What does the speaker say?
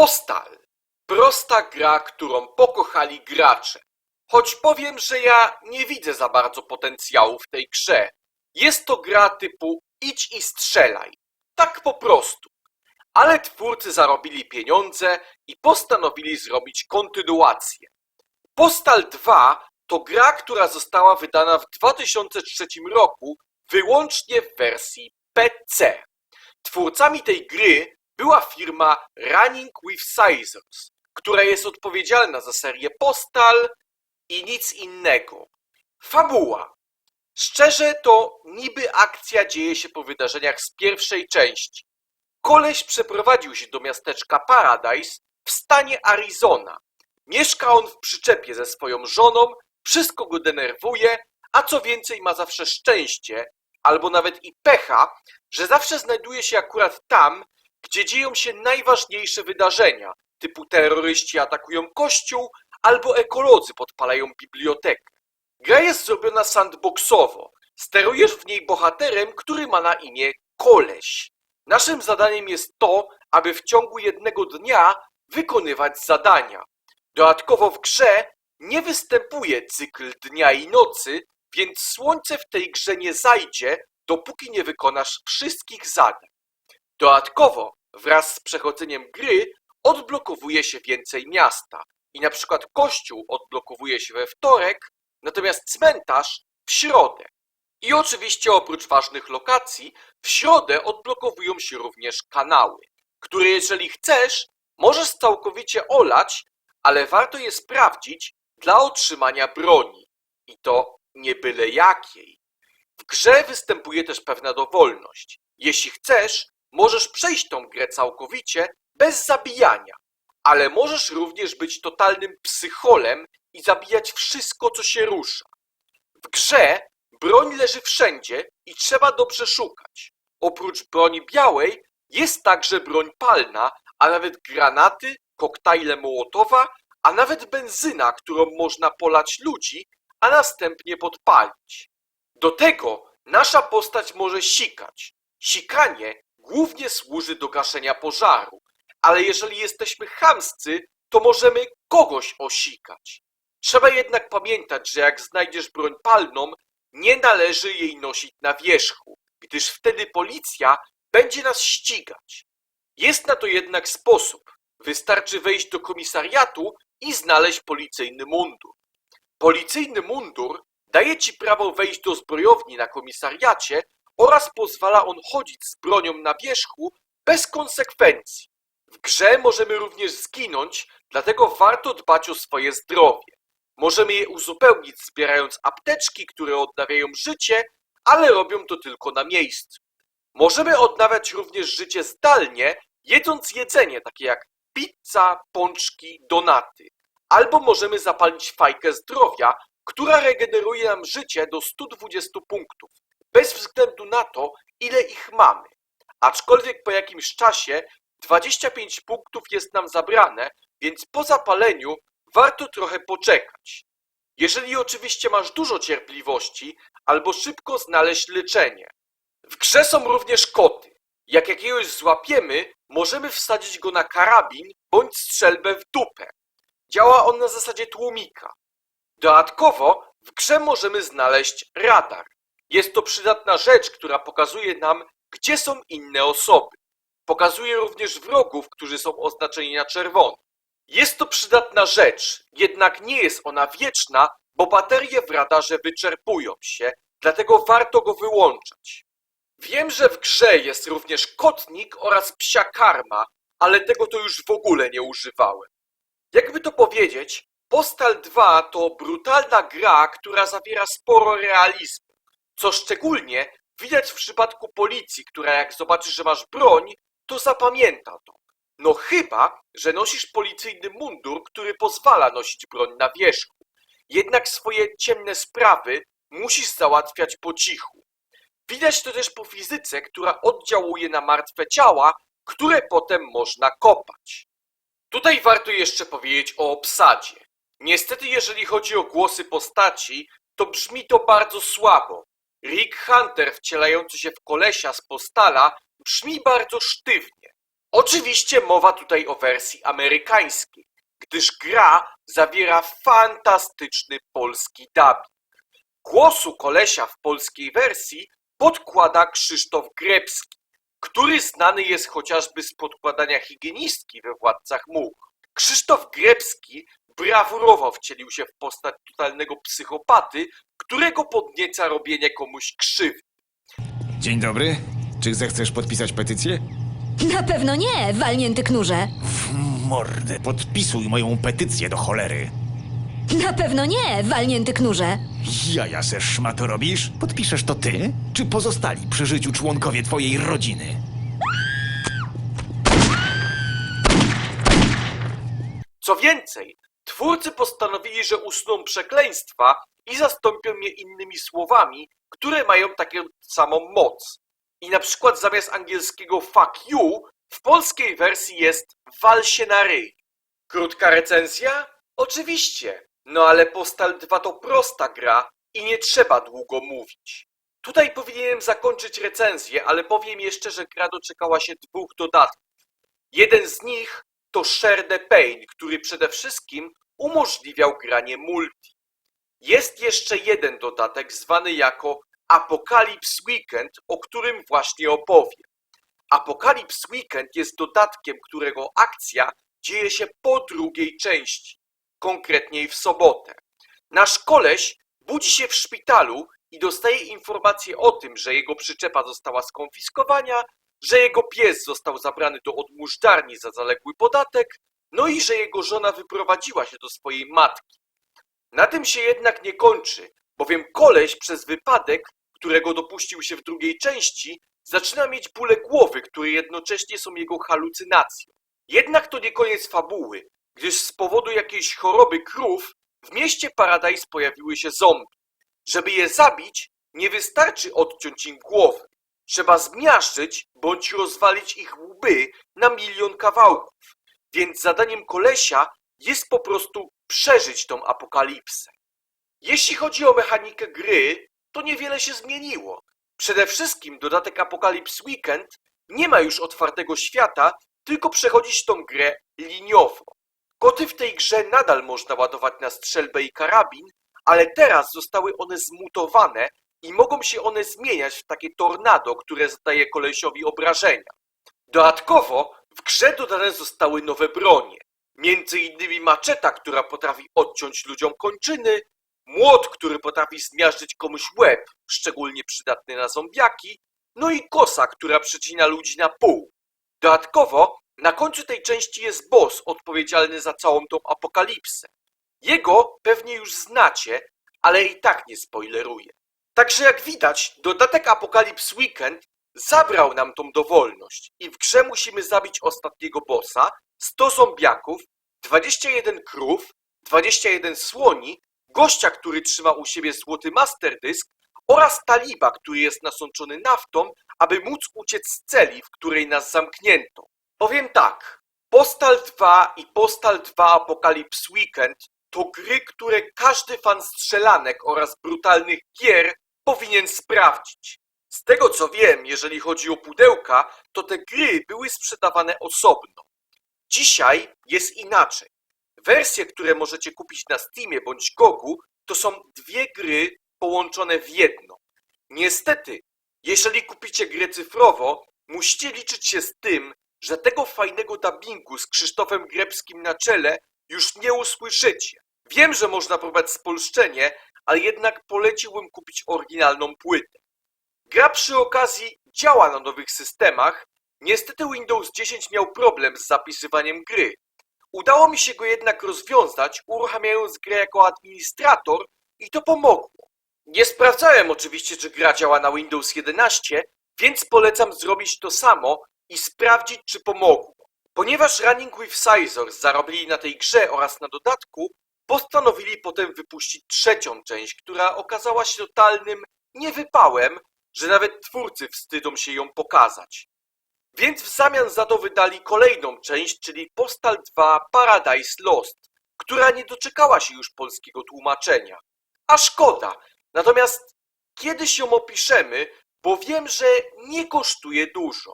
Postal. Prosta gra, którą pokochali gracze. Choć powiem, że ja nie widzę za bardzo potencjału w tej grze. Jest to gra typu idź i strzelaj. Tak po prostu. Ale twórcy zarobili pieniądze i postanowili zrobić kontynuację. Postal 2 to gra, która została wydana w 2003 roku wyłącznie w wersji PC. Twórcami tej gry była firma Running with Scissors, która jest odpowiedzialna za serię Postal i nic innego. Fabuła. Szczerze to niby akcja dzieje się po wydarzeniach z pierwszej części. Koleś przeprowadził się do miasteczka Paradise w stanie Arizona. Mieszka on w przyczepie ze swoją żoną, wszystko go denerwuje, a co więcej ma zawsze szczęście, albo nawet i pecha, że zawsze znajduje się akurat tam, gdzie dzieją się najważniejsze wydarzenia, typu terroryści atakują kościół albo ekolodzy podpalają bibliotekę. Gra jest zrobiona sandboxowo. Sterujesz w niej bohaterem, który ma na imię Koleś. Naszym zadaniem jest to, aby w ciągu jednego dnia wykonywać zadania. Dodatkowo w grze nie występuje cykl dnia i nocy, więc słońce w tej grze nie zajdzie, dopóki nie wykonasz wszystkich zadań. Dodatkowo wraz z przechodzeniem gry odblokowuje się więcej miasta i na przykład kościół odblokowuje się we wtorek, natomiast cmentarz w środę. I oczywiście oprócz ważnych lokacji, w środę odblokowują się również kanały, które jeżeli chcesz, możesz całkowicie olać, ale warto je sprawdzić dla otrzymania broni. I to nie byle jakiej. W grze występuje też pewna dowolność. Jeśli chcesz, możesz przejść tą grę całkowicie bez zabijania, ale możesz również być totalnym psycholem i zabijać wszystko, co się rusza. W grze broń leży wszędzie i trzeba dobrze szukać. Oprócz broni białej jest także broń palna, a nawet granaty, koktajle Mołotowa, a nawet benzyna, którą można polać ludzi, a następnie podpalić. Do tego nasza postać może sikać. Sikanie głównie służy do gaszenia pożaru, ale jeżeli jesteśmy chamscy, to możemy kogoś osikać. Trzeba jednak pamiętać, że jak znajdziesz broń palną, nie należy jej nosić na wierzchu, gdyż wtedy policja będzie nas ścigać. Jest na to jednak sposób. Wystarczy wejść do komisariatu i znaleźć policyjny mundur. Policyjny mundur daje ci prawo wejść do zbrojowni na komisariacie oraz pozwala on chodzić z bronią na wierzchu bez konsekwencji. W grze możemy również zginąć, dlatego warto dbać o swoje zdrowie. Możemy je uzupełnić zbierając apteczki, które odnawiają życie, ale robią to tylko na miejscu. Możemy odnawiać również życie zdalnie, jedząc jedzenie takie jak pizza, pączki, donaty. Albo możemy zapalić fajkę zdrowia, która regeneruje nam życie do 120 punktów, bez względu na to, ile ich mamy. Aczkolwiek po jakimś czasie 25 punktów jest nam zabrane, więc po zapaleniu warto trochę poczekać. Jeżeli oczywiście masz dużo cierpliwości, albo szybko znaleźć leczenie. W grze są również koty. Jak jakiegoś złapiemy, możemy wsadzić go na karabin bądź strzelbę w dupę. Działa on na zasadzie tłumika. Dodatkowo w grze możemy znaleźć radar. Jest to przydatna rzecz, która pokazuje nam, gdzie są inne osoby. Pokazuje również wrogów, którzy są oznaczeni na czerwono. Jest to przydatna rzecz, jednak nie jest ona wieczna, bo baterie w radarze wyczerpują się, dlatego warto go wyłączać. Wiem, że w grze jest również kotnik oraz psia karma, ale tego to już w ogóle nie używałem. Jakby to powiedzieć, Postal 2 to brutalna gra, która zawiera sporo realizmu, co szczególnie widać w przypadku policji, która jak zobaczy, że masz broń, to zapamięta to. No chyba, że nosisz policyjny mundur, który pozwala nosić broń na wierzchu. Jednak swoje ciemne sprawy musisz załatwiać po cichu. Widać to też po fizyce, która oddziałuje na martwe ciała, które potem można kopać. Tutaj warto jeszcze powiedzieć o obsadzie. Niestety, jeżeli chodzi o głosy postaci, to brzmi to bardzo słabo. Rick Hunter wcielający się w kolesia z postala brzmi bardzo sztywnie. Oczywiście mowa tutaj o wersji amerykańskiej, gdyż gra zawiera fantastyczny polski dubbing. Głosu kolesia w polskiej wersji podkłada Krzysztof Grebski, który znany jest chociażby z podkładania higienistki we Władcach Much. Krzysztof Grebski brawurowo wcielił się w postać totalnego psychopaty, którego podnieca robienie komuś krzywdy. Dzień dobry. Czy zechcesz podpisać petycję? Na pewno nie, walnięty knurze. Mordę, podpisuj moją petycję do cholery. Na pewno nie, walnięty knurze. Jaja se szmato robisz? Podpiszesz to ty? Czy pozostali przy życiu członkowie twojej rodziny? Co więcej, twórcy postanowili, że usuną przekleństwa i zastąpią je innymi słowami, które mają taką samą moc. I na przykład zamiast angielskiego fuck you, w polskiej wersji jest wal się na ryj. Krótka recenzja? Oczywiście. No ale Postal 2 to prosta gra i nie trzeba długo mówić. Tutaj powinienem zakończyć recenzję, ale powiem jeszcze, że gra doczekała się dwóch dodatków. Jeden z nich to Share the Pain, który przede wszystkim umożliwiał granie multi. Jest jeszcze jeden dodatek zwany jako Apocalypse Weekend, o którym właśnie opowiem. Apocalypse Weekend jest dodatkiem, którego akcja dzieje się po drugiej części, konkretniej w sobotę. Nasz koleś budzi się w szpitalu i dostaje informację o tym, że jego przyczepa została skonfiskowana, że jego pies został zabrany do odmóżdarni za zaległy podatek, no i że jego żona wyprowadziła się do swojej matki. Na tym się jednak nie kończy, bowiem koleś przez wypadek, którego dopuścił się w drugiej części, zaczyna mieć bóle głowy, które jednocześnie są jego halucynacją. Jednak to nie koniec fabuły, gdyż z powodu jakiejś choroby krów w mieście Paradise pojawiły się zombie. Żeby je zabić, nie wystarczy odciąć im głowy. Trzeba zmiażdżyć bądź rozwalić ich łby na milion kawałków. Więc zadaniem kolesia jest po prostu przeżyć tą apokalipsę. Jeśli chodzi o mechanikę gry, to niewiele się zmieniło. Przede wszystkim dodatek Apocalypse Weekend nie ma już otwartego świata, tylko przechodzić tą grę liniowo. Koty w tej grze nadal można ładować na strzelbę i karabin, ale teraz zostały one zmutowane i mogą się one zmieniać w takie tornado, które zadaje kolesiowi obrażenia. Dodatkowo w grze dodane zostały nowe bronie, między innymi maczeta, która potrafi odciąć ludziom kończyny, młot, który potrafi zmiażdżyć komuś łeb, szczególnie przydatny na zombiaki, no i kosa, która przecina ludzi na pół. Dodatkowo na końcu tej części jest boss odpowiedzialny za całą tą apokalipsę. Jego pewnie już znacie, ale i tak nie spoileruję. Także jak widać, dodatek Apocalypse Weekend zabrał nam tą dowolność i w grze musimy zabić ostatniego bossa, 100 zombiaków, 21 krów, 21 słoni, gościa, który trzyma u siebie złoty master disk oraz taliba, który jest nasączony naftą, aby móc uciec z celi, w której nas zamknięto. Powiem tak, Postal 2 i Postal 2 Apocalypse Weekend to gry, które każdy fan strzelanek oraz brutalnych gier powinien sprawdzić. Z tego co wiem, jeżeli chodzi o pudełka, to te gry były sprzedawane osobno. Dzisiaj jest inaczej. Wersje, które możecie kupić na Steamie bądź Gogu, to są dwie gry połączone w jedno. Niestety, jeżeli kupicie grę cyfrowo, musicie liczyć się z tym, że tego fajnego dubbingu z Krzysztofem Grebskim na czele już nie usłyszycie. Wiem, że można próbować spolszczenie, ale jednak poleciłbym kupić oryginalną płytę. Gra przy okazji działa na nowych systemach. Niestety Windows 10 miał problem z zapisywaniem gry. Udało mi się go jednak rozwiązać, uruchamiając grę jako administrator i to pomogło. Nie sprawdzałem oczywiście, czy gra działa na Windows 11, więc polecam zrobić to samo i sprawdzić, czy pomogło. Ponieważ Running with Scissors zarobili na tej grze oraz na dodatku, postanowili potem wypuścić trzecią część, która okazała się totalnym niewypałem, że nawet twórcy wstydzą się ją pokazać. Więc w zamian za to wydali kolejną część, czyli Postal 2 Paradise Lost, która nie doczekała się już polskiego tłumaczenia. A szkoda, natomiast kiedyś ją opiszemy, bo wiem, że nie kosztuje dużo.